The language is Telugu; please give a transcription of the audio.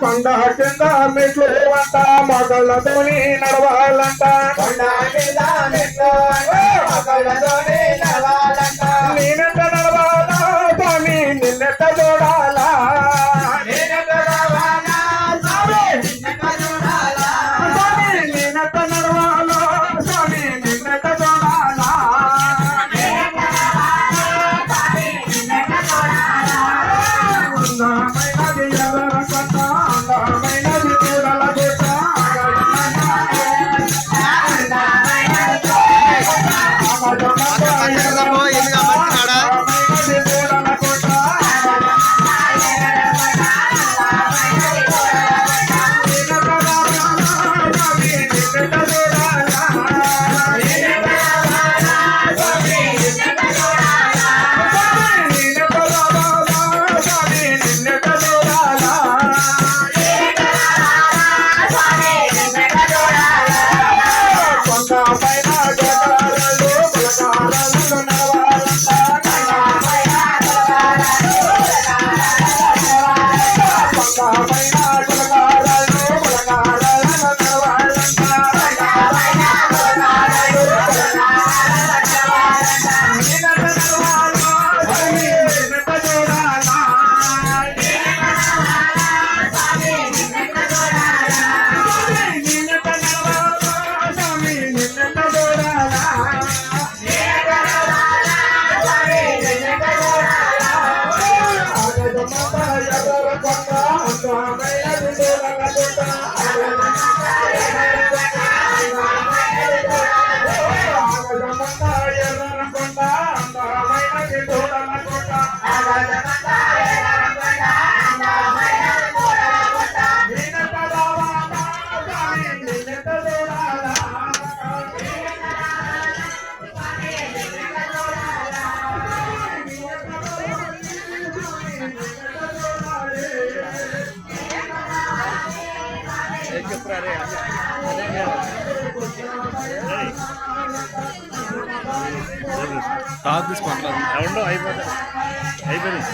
కొండ కింద మెట్లు మగళ్ళతోని నడవాలంట. కొండ మెట్లు Hay que తాగు తీసుకోవట్లేదు అయిపోతుంది అయిపోయింది.